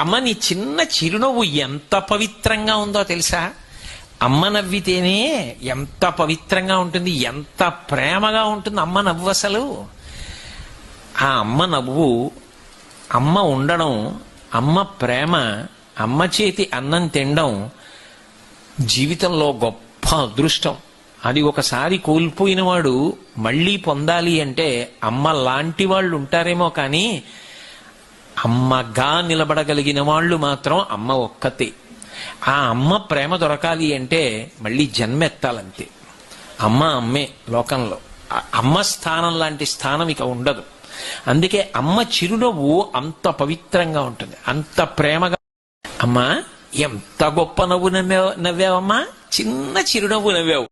అమ్మ నీ చిన్న చిరునవ్వు ఎంత పవిత్రంగా ఉందో తెలుసా? అమ్మ నవ్వితేనే ఎంత పవిత్రంగా ఉంటుంది ఎంత ప్రేమగా ఉంటుంది అమ్మ నవ్వు అసలు. ఆ అమ్మ నవ్వు అమ్మ ఉండడం అమ్మ ప్రేమ అమ్మ చేతి అన్నం తినడం జీవితంలో గొప్ప అదృష్టం. అది ఒకసారి కోల్పోయిన వాడు మళ్ళీ పొందాలి అంటే అమ్మ లాంటి వాళ్ళు ఉంటారేమో కానీ అమ్మగా నిలబడగలిగిన వాళ్ళు మాత్రం అమ్మ ఒక్కతే. ఆ అమ్మ ప్రేమ దొరకాలి అంటే మళ్ళీ జన్మెత్తాలంతే. అమ్మ అమ్మే లోకంలో. అమ్మ స్థానం లాంటి స్థానం ఇక ఉండదు. అందుకే అమ్మ చిరునవ్వు అంత పవిత్రంగా ఉంటుంది. అంత ప్రేమగా అమ్మా ఎంత గొప్ప నవ్వు నవ్వావు నవ్వావమ్మా? చిన్న చిరునవ్వు నవ్వావు.